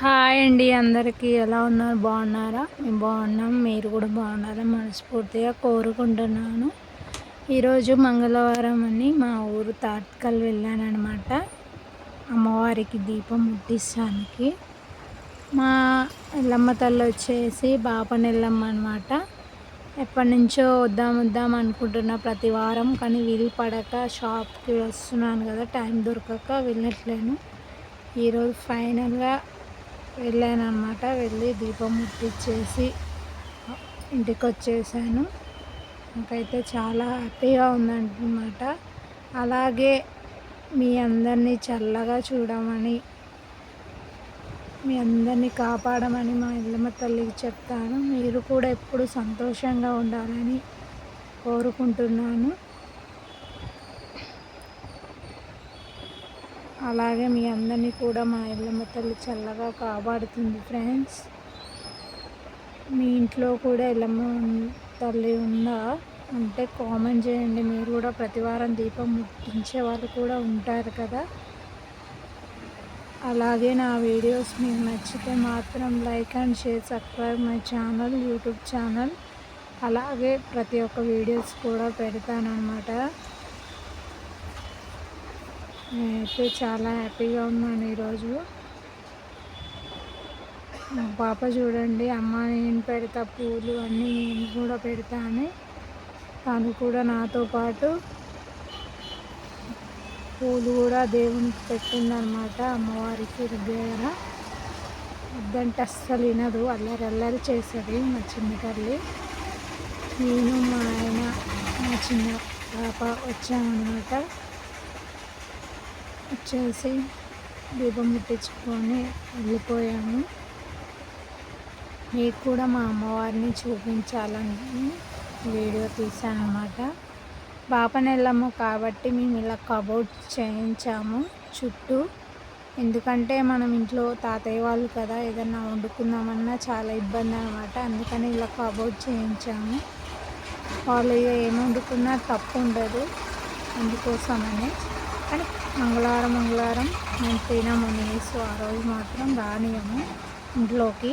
Hi అండి అందరికీ. ఎలా ఉన్నారు? బాగున్నారా? మేము బాగున్నాం. మీరు కూడా బాగున్నారా మనస్ఫూర్తిగా కోరుకుంటున్నాను. ఈరోజు మంగళవారం అని మా ఊరు తాత్కల్ వెళ్ళానమాట అమ్మవారికి దీపం ముట్టిస్తానికి. మా ఎల్లమ్మ తల్లి వచ్చేసి బాపనెల్లమ్మ అనమాట ఎప్పటి నుంచో వద్దాం వద్దాం అనుకుంటున్నా ప్రతి వారం కానీ వీలు పడక షాప్కి వస్తున్నాను కదా టైం దొరకక వెళ్ళట్లేను. ఈరోజు ఫైనల్గా వెళ్ళాను వెళ్ళి దీపం ముట్టించేసి ఇంటికి వచ్చేసాను నాకైతే చాలా హ్యాపీగా ఉందన్నమాట. అలాగే మీ అందరినీ చల్లగా చూడమని మీ అందరినీ కాపాడమని మా ఇల్లమ్మ తల్లికి చెప్తాను. మీరు కూడా ఎప్పుడు సంతోషంగా ఉండాలని కోరుకుంటున్నాను. అలాగే మీ అందరినీ కూడా మా ఇల్లమ్మ తల్లి చల్లగా కాపాడుతుంది ఫ్రెండ్స్ మీ ఇంట్లో కూడా ఇళ్ళమ్మ తల్లి ఉందా? అంటే కామెంట్ చేయండి. మీరు కూడా ప్రతివారం దీపం ముట్టించే వాళ్ళు కూడా ఉంటారు కదా. అలాగే నా వీడియోస్ మీకు నచ్చితే మాత్రం like and share subscribe my channel YouTube channel అలాగే ప్రతి ఒక్క వీడియోస్ కూడా పెడతాను అన్నమాట నేనైతే చాలా హ్యాపీగా ఉన్నాను ఈరోజు. మా పాప చూడండి అమ్మ నేను పెడతా పూలు అన్నీ నేను కూడా పెడతాను. తను కూడా నాతో పాటు పూలు కూడా దేవునికి పెట్టిందనమాట అమ్మవారికి దగ్గర. వద్దంటే అస్సలు వినదు అల్లరి అల్లరి చేసేది మా చిన్న తల్లి. నేను మా ఆయన మా చిన్న పాప వచ్చామన్నమాట. వచ్చేసి దీపం ముట్టించుకొని వెళ్ళిపోయాము. మీకు కూడా మా అమ్మవారిని చూపించాలని వీడియో తీసాను అనమాట బాపనెల్లము కాబట్టి మేము ఇలా కబోర్డ్ చేయించాము చుట్టూ. ఎందుకంటే మనం ఇంట్లో తాతయ్య వాళ్ళు కదా ఏదన్నా వండుకుందామన్నా చాలా ఇబ్బంది అనమాట అందుకని ఇలా కబోర్డ్ చేయించాము. వాళ్ళు ఏం వండుకున్నా తప్పు ఉండదు. అందుకోసమని కానీ మంగళవారం మంగళవారం మేము తినము నీసు ఆ రోజు మాత్రం రానియము ఇంట్లోకి.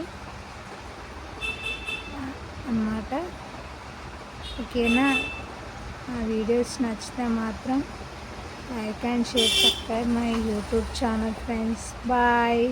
అన్నమాట. ఓకేనా? ఆ వీడియోస్ నచ్చితే మాత్రం like and share subscribe my YouTube channel friends. Bye.